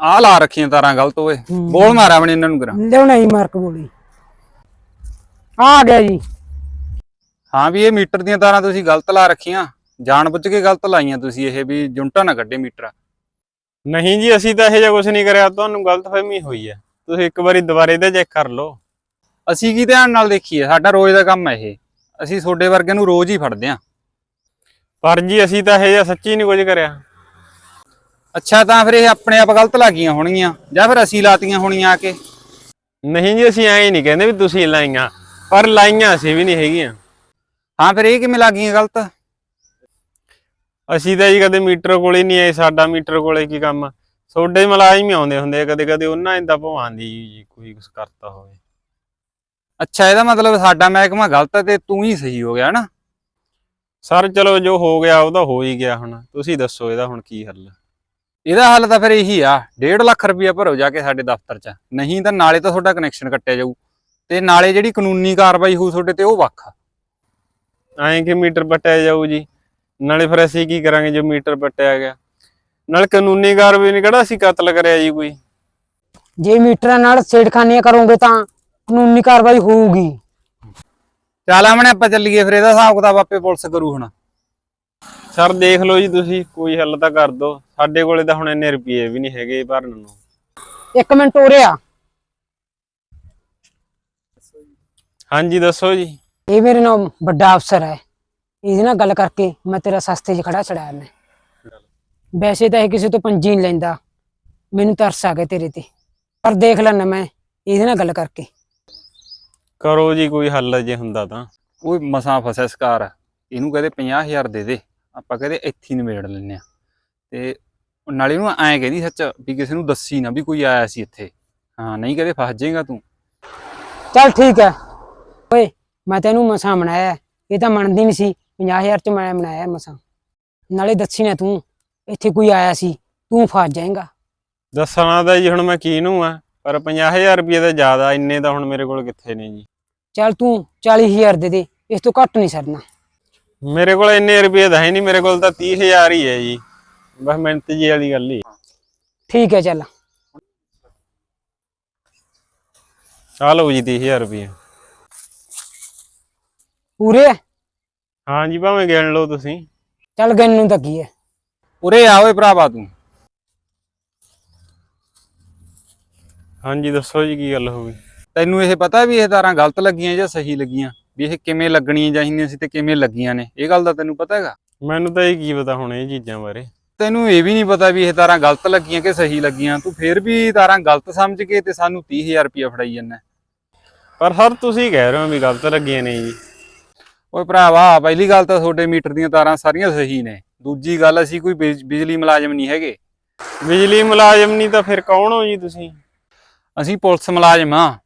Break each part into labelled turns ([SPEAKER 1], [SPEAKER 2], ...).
[SPEAKER 1] ਆ ਲਾ ਰੱਖੀਆਂ ਤਾਰਾਂ ਗਲਤ ਓਏ। ਬੋਲ ਮਾਰਿਆ ਬਣੀ ਇਹਨਾਂ ਨੂੰ ਕਰਾਂ।
[SPEAKER 2] ਲਿਆਉਣਾ ਹੀ ਮਾਰਕ ਬੋਲੀ। ਆ ਗਿਆ ਜੀ।
[SPEAKER 1] ਹਾਂ ਵੀ ਇਹ ਮੀਟਰ ਦੀਆਂ ਤਾਰਾਂ ਤੁਸੀਂ ਗਲਤ ਲਾ ਰੱਖੀਆਂ। ਜਾਣ ਬੁੱਝ ਕੇ ਗਲਤ ਲਾਈਆਂ ਤੁਸੀਂ ਇਹ ਵੀ ਜੁੰਟਾ ਨਾ ਕੱਢੇ ਮੀਟਰ।
[SPEAKER 3] ਨਹੀਂ ਜੀ ਅਸੀਂ ਤਾਂ ਇਹੋ ਜਿਹਾ ਕੁਝ ਨਹੀਂ ਕਰਿਆ। ਤੁਹਾਨੂੰ ਗਲਤਫਹਿਮੀ ਹੋਈ ਹੈ ਤੁਸੀਂ ਇੱਕ ਵਾਰੀ ਦੁਬਾਰੇ ਤੇ ਚੈੱਕ ਕਰ ਲਓ।
[SPEAKER 1] ਅਸੀਂ ਕੀ ਧਿਆਨ ਨਾਲ ਦੇਖੀਏ? ਸਾਡਾ ਰੋਜ਼ ਦਾ ਕੰਮ ਹੈ ਇਹ। ਅਸੀਂ ਤੁਹਾਡੇ ਵਰਗਿਆਂ ਨੂੰ ਰੋਜ਼ ਹੀ ਫੜਦੇ ਆਂ।
[SPEAKER 3] ਪਰ ਜੀ ਅਸੀਂ ਤਾਂ ਇਹ ਜਿਹਾ ਸੱਚੀ ਨਹੀਂ ਕੁਝ ਕਰਿਆ।
[SPEAKER 1] ਅੱਛਾ ਤਾਂ ਫਿਰ ਇਹ ਆਪਣੇ ਆਪ ਗਲਤ ਲੱਗੀਆਂ ਹੋਣਗੀਆਂ ਜਾਂ ਫਿਰ ਅਸੀਂ ਲਾਤੀਆਂ ਹੋਣੀਆਂ ਆ ਕੇ?
[SPEAKER 3] ਨਹੀਂ ਜੀ ਅਸੀਂ ਐਂ ਨਹੀਂ ਕਹਿੰਦੇ ਵੀ ਤੁਸੀਂ ਲਾਈਆਂ ਪਰ ਲਾਈਆਂ ਅਸੀਂ ਵੀ ਨਹੀਂ ਹੈਗੀਆਂ।
[SPEAKER 1] ਹਾਂ ਫਿਰ ਇਹ ਕਿਵੇਂ ਲੱਗੀਆਂ ਗਲਤ?
[SPEAKER 3] ਅਸੀਂ ਤਾਂ ਜੀ ਕਦੇ ਮੀਟਰ ਕੋਲੇ ਨਹੀਂ ਆਏ ਸਾਡਾ ਮੀਟਰ ਕੋਲੇ ਕੀ ਕੰਮ ਤੁਹਾਡੇ ਮੁਲਾਜ਼ਮ ਹੀ ਆਉਂਦੇ ਹੁੰਦੇ ਕਦੇ ਕਦੇ ਉਹਨਾਂ ਇੰਦਾ ਭਵਾਂਦੀ ਜੀ ਕੋਈ ਕੁਝ ਕਰਤਾ ਹੋਵੇ।
[SPEAKER 1] ਅੱਛਾ ਇਹਦਾ ਮਤਲਬ ਸਾਡਾ ਮਹਿਕਮਾ ਗਲਤ ਹੈ ਤੇ ਤੂੰ ਹੀ ਸਹੀ ਹੋ ਗਿਆ ਨਾ
[SPEAKER 3] ਸਰ ਚਲੋ ਜੋ ਹੋ ਗਿਆ ਉਹ ਤਾਂ ਹੋ ਹੀ ਗਿਆ ਹੁਣ। ਤੁਸੀਂ ਦੱਸੋ ਇਹਦਾ ਹੁਣ ਕੀ ਹੱਲ।
[SPEAKER 1] ਇਹਦਾ ਹੱਲ ਤਾਂ ਫਿਰ ਇਹੀ ਆ 1.5 ਲੱਖ ਰੁਪਇਆ ਭਰੋ ਜਾ ਕੇ ਸਾਡੇ ਦਫ਼ਤਰ 'ਚ। ਨਹੀਂ ਤਾਂ ਨਾਲੇ ਤਾਂ ਤੁਹਾਡਾ ਕਨੈਕਸ਼ਨ ਕੱਟਿਆ ਜਾਊ। ਤੇ ਨਾਲੇ ਜਿਹੜੀ ਕਾਨੂੰਨੀ ਕਾਰਵਾਈ ਹੋਊ ਤੁਹਾਡੇ ਤੇ ਉਹ ਵੱਖ ਆ।
[SPEAKER 3] ਐਂ ਕਿ ਮੀਟਰ ਪੱਟਿਆ ਜਾਊ ਜੀ। ਨਾਲੇ ਫਿਰ ਅਸੀਂ ਕੀ ਕਰਾਂਗੇ ਜੋ ਮੀਟਰ ਪੱਟਿਆ ਗਿਆ? ਨਾਲ ਕਾਨੂੰਨੀ ਕਾਰਵਾਈ ਨਹੀਂ ਕਿਹੜਾ ਅਸੀਂ ਕਤਲ ਕਰਿਆ ਜੀ ਕੋਈ?
[SPEAKER 2] ਜੇ ਮੀਟਰਾਂ ਨਾਲ ਛੇੜਖਾਨੀਆਂ ਕਰੋਗੇ ਤਾਂ ਕਾਨੂੰਨੀ ਕਾਰਵਾਈ ਹੋਊਗੀ।
[SPEAKER 1] ਚੱਲ ਆਮਣੇ ਆਪਾਂ ਚੱਲੀਏ ਫਿਰ ਇਹਦਾ ਹਿਸਾਬ ਕਿਤਾਬ ਆਪੇ ਪੁਲਿਸ ਕਰੂ ਹੁਣ।
[SPEAKER 3] ਸਰ ਦੇਖ ਲਓ ਜੀ ਤੁਸੀਂ ਕੋਈ ਹੱਲ ਤਾਂ ਕਰ ਦਿਓ। ਸਾਡੇ ਕੋਲੇ ਤਾਂ ਹੁਣ ਇੰਨੇ ਰੁਪਏ ਵੀ ਨਹੀਂ ਹੈਗੇ ਭਰਨ ਨੂੰ।
[SPEAKER 2] ਇੱਕ ਮਿੰਟ ਉਰੇ ਆ।
[SPEAKER 3] ਹਾਂਜੀ ਦੱਸੋ ਜੀ।
[SPEAKER 2] ਇਹ ਮੇਰੇ ਨਾਲ ਵੱਡਾ ਅਫਸਰ ਹੈ। ਇਹਦੇ ਨਾਲ ਗੱਲ ਕਰਕੇ ਮੈਂ ਤੇਰਾ ਸਸਤੇ 'ਚ ਖੜਾ ਛੜਾਇਆ ਮੈਂ ਵੈਸੇ ਤਾਂ ਇਹ ਕਿਸੇ ਤੋਂ ਪੰਜੀ ਨਹੀਂ ਲੈਂਦਾ। ਮੈਨੂੰ ਤਰਸ ਆ ਗਿਆ ਤੇਰੇ ਤੇ। ਪਰ ਦੇਖ ਲੈਣਾ ਮੈਂ ਇਹਦੇ ਨਾਲ ਗੱਲ ਕਰਕੇ।
[SPEAKER 3] ਕਰੋ ਜੀ ਕੋਈ ਹੱਲ ਜੇ ਹੁੰਦਾ ਤਾਂ।
[SPEAKER 1] ਉਹ ਮਸਾਂ ਫਸਿਆ ਸਕਾਰ। ਇਹਨੂੰ ਕਹਦੇ 50000 ਦੇ ਦੇ। ਆਪਾਂ ਕਹਦੇ ਇੱਥੇ ਹੀ ਨਿਬੇੜ ਲੈਨੇ ਆ ਤੇ ਨਾਲੇ ਨੂੰ ਐਂ ਕਹਿੰਦੀ ਸੱਚ ਵੀ ਕਿਸੇ ਨੂੰ ਦੱਸੀ ਨਾ ਵੀ ਕੋਈ ਆਇਆ ਸੀ ਇੱਥੇ। ਹਾਂ ਨਹੀਂ ਕਹਦੇ ਫਸ ਜਾਏਗਾ ਤੂੰ।
[SPEAKER 2] ਚੱਲ ਠੀਕ ਹੈ। ਓਏ ਮੈਂ ਤੈਨੂੰ ਮਸਾਂ ਬਣਾਇਆ ਹੈ। ਇਹ ਤਾਂ ਮੰਨਦੀ ਨਹੀਂ ਸੀ 50000 ਚ ਮੈਂ ਬਣਾਇਆ ਮਸਾਂ। ਨਾਲੇ ਦੱਸੀ ਨਾ ਤੂੰ ਇੱਥੇ ਕੋਈ ਆਇਆ ਸੀ ਤੂੰ ਫਸ ਜਾਏਗਾ।
[SPEAKER 3] ਦੱਸਣਾ ਤਾਂ ਜੀ ਹੁਣ ਮੈਂ ਕਿਹਨੂੰ ਆ ਪਰ 50000 ਰੁਪਏ ਤਾਂ ਜ਼ਿਆਦਾ ਇੰਨੇ ਤਾਂ ਹੁਣ ਮੇਰੇ ਕੋਲ ਕਿੱਥੇ ਨੇ ਜੀ।
[SPEAKER 2] ਚੱਲ ਤੂੰ 40000 ਦੇ ਦੇ ਇਸ ਤੋਂ ਘੱਟ ਨਹੀਂ ਸਰਨਾ।
[SPEAKER 3] ਮੇਰੇ ਕੋਲ ਇੰਨੇ ਰੁਪਏ ਤਾਂ ਹੈ ਨਹੀਂ ਮੇਰੇ ਕੋਲ ਤਾਂ 30000 ਹੀ ਹੈ ਜੀ। ਬਸ ਮਿਹਨਤ ਜੀ ਵਾਲੀ ਗੱਲ ਹੀ
[SPEAKER 2] ਠੀਕ ਹੈ ਚੱਲ।
[SPEAKER 3] ਆ ਲਓ ਜੀ 30000 ਰੁਪਏ।
[SPEAKER 2] ਪੂਰੇ ਹੈ?
[SPEAKER 3] ਹਾਂ ਜੀ ਭਾਵੇਂ ਗਿਣ ਲਓ ਤੁਸੀਂ।
[SPEAKER 2] ਚੱਲ ਗਨ ਨੂੰ ਤਾਂ ਕੀ ਹੈ?
[SPEAKER 1] ਉਰੇ ਆ ਓਏ ਭਰਾਵਾ ਤੂੰ।
[SPEAKER 3] ਹਾਂਜੀ ਦੱਸੋ ਜੀ ਕੀ ਗੱਲ ਹੋ ਗਈ?
[SPEAKER 1] ਤੈਨੂੰ ਇਹ ਪਤਾ ਵੀ ਇਹ ਤਾਰਾਂ ਗਲਤ ਲੱਗੀਆਂ ਜਾਂ ਸਹੀ ਲੱਗੀਆਂ? ਵੀ ਇਹ ਕਿਵੇਂ ਲੱਗਣੀਆਂ ਚਾਹੀਦੀਆਂ ਸੀ ਤੇ ਕਿਵੇਂ ਲੱਗੀਆਂ ਨੇ? ਇਹ ਗੱਲ ਦਾ ਤੈਨੂੰ ਪਤਾ ਹੈਗਾ?
[SPEAKER 3] ਮੈਨੂੰ ਤਾਂ ਇਹ ਕੀ ਪਤਾ ਹੁਣ ਇਹ ਚੀਜ਼ਾਂ ਬਾਰੇ।
[SPEAKER 1] ਤੈਨੂੰ ਇਹ ਵੀ ਨਹੀਂ ਪਤਾ ਵੀ ਇਹ ਤਾਰਾਂ ਗਲਤ ਲੱਗੀਆਂ ਕਿ ਸਹੀ ਲੱਗੀਆਂ। ਤੂੰ ਫੇਰ ਵੀ ਤਾਰਾਂ ਗਲਤ ਸਮਝ ਕੇ ਤੇ ਸਾਨੂੰ 30000 ਰੁਪਇਆ ਫੜਾਈ ਜਾਂਦਾ।
[SPEAKER 3] ਪਰ ਸਰ ਤੁਸੀਂ ਕਹਿ ਰਹੇ ਹੋ ਵੀ ਗਲਤ ਲੱਗੀਆਂ ਨੇ ਜੀ।
[SPEAKER 1] ਓਏ ਭਰਾਵਾ ਪਹਿਲੀ ਗੱਲ ਤਾਂ ਤੁਹਾਡੇ ਮੀਟਰ ਦੀਆਂ ਤਾਰਾਂ ਸਾਰੀਆਂ ਸਹੀ ਨੇ। ਦੂਜੀ ਗੱਲ ਅਸੀਂ ਕੋਈ ਬਿਜ- ਬਿਜਲੀ ਮੁਲਾਜ਼ਮ ਨਹੀਂ ਹੈਗੇ।
[SPEAKER 3] ਬਿਜਲੀ ਮੁਲਾਜ਼ਮ ਨਹੀਂ ਤਾਂ ਫਿਰ ਕੌਣ ਹੋ ਜੀ ਤੁਸੀਂ?
[SPEAKER 1] ਅਸੀਂ ਪੁਲਿਸ ਮੁਲਾਜ਼ਮ ਆ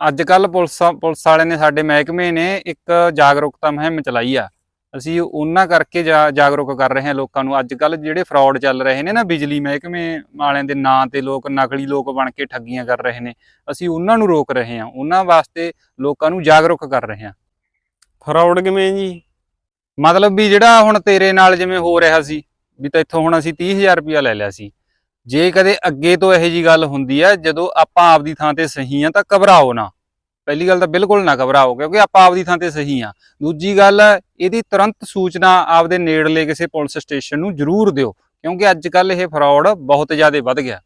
[SPEAKER 1] ਅੱਜ ਕੱਲ ਪੁਲਿਸ ਪੁਲਿਸ ਵਾਲਿਆਂ ਨੇ ਸਾਡੇ ਮਹਿਕਮੇ ਨੇ ਇੱਕ ਜਾਗਰੂਕਤਾ ਮੁਹਿੰਮ ਚਲਾਈ ਆ। ਅਸੀਂ ਉਹਨਾਂ ਕਰਕੇ ਜਾਗਰੂਕ ਕਰ ਰਹੇ ਹਾਂ ਲੋਕਾਂ ਨੂੰ। ਅੱਜ ਕੱਲ ਜਿਹੜੇ ਫਰਾਡ ਚੱਲ ਰਹੇ ਨੇ ਨਾ ਬਿਜਲੀ ਮਹਿਕਮੇ ਵਾਲਿਆਂ ਦੇ ਨਾਂ ਤੇ ਲੋਕ ਨਕਲੀ ਲੋਕ ਬਣ ਕੇ ਠੱਗੀਆਂ ਕਰ ਰਹੇ ਨੇ। ਅਸੀਂ ਉਹਨਾਂ ਨੂੰ ਰੋਕ ਰਹੇ ਹਾਂ। ਉਹਨਾਂ ਵਾਸਤੇ ਲੋਕਾਂ ਨੂੰ ਜਾਗਰੂਕ ਕਰ ਰਹੇ ਹਾਂ।
[SPEAKER 3] ਫਰਾਡ ਕਿਵੇਂ ਜੀ?
[SPEAKER 1] ਮਤਲਬ ਵੀ ਜਿਹੜਾ ਹੁਣ ਤੇਰੇ ਨਾਲ ਜਿਵੇਂ ਹੋ ਰਿਹਾ ਸੀ ਵੀ ਤਾਂ ਇੱਥੋਂ ਹੁਣ ਅਸੀਂ 30000 ਰੁਪਇਆ ਲੈ ਲਿਆ ਸੀ। ਜੇ ਕਦੇ ਅੱਗੇ ਤੋਂ ਇਹੋ ਜੀ ਗੱਲ ਹੁੰਦੀ ਹੈ ਜਦੋਂ ਆਪਾਂ ਆਪਦੀ ਥਾਂ ਤੇ ਸਹੀ ਆ ਤਾਂ ਘਬਰਾਓ ਨਾ। ਪਹਿਲੀ ਗੱਲ ਤਾਂ ਬਿਲਕੁਲ ਨਾ ਘਬਰਾਓ, ਕਿਉਂਕਿ ਆਪਾਂ ਆਪਦੀ ਥਾਂ ਤੇ ਸਹੀ ਆ। ਦੂਜੀ ਗੱਲ, ਇਹਦੀ ਤੁਰੰਤ ਸੂਚਨਾ ਆਪਦੇ ਨੇੜਲੇ ਕਿਸੇ ਪੁਲਿਸ ਸਟੇਸ਼ਨ ਨੂੰ ਜ਼ਰੂਰ ਦਿਓ, ਕਿਉਂਕਿ ਅੱਜ ਕੱਲ ਇਹ ਫਰਾਡ ਬਹੁਤ ਜ਼ਿਆਦਾ ਵੱਧ ਗਿਆ।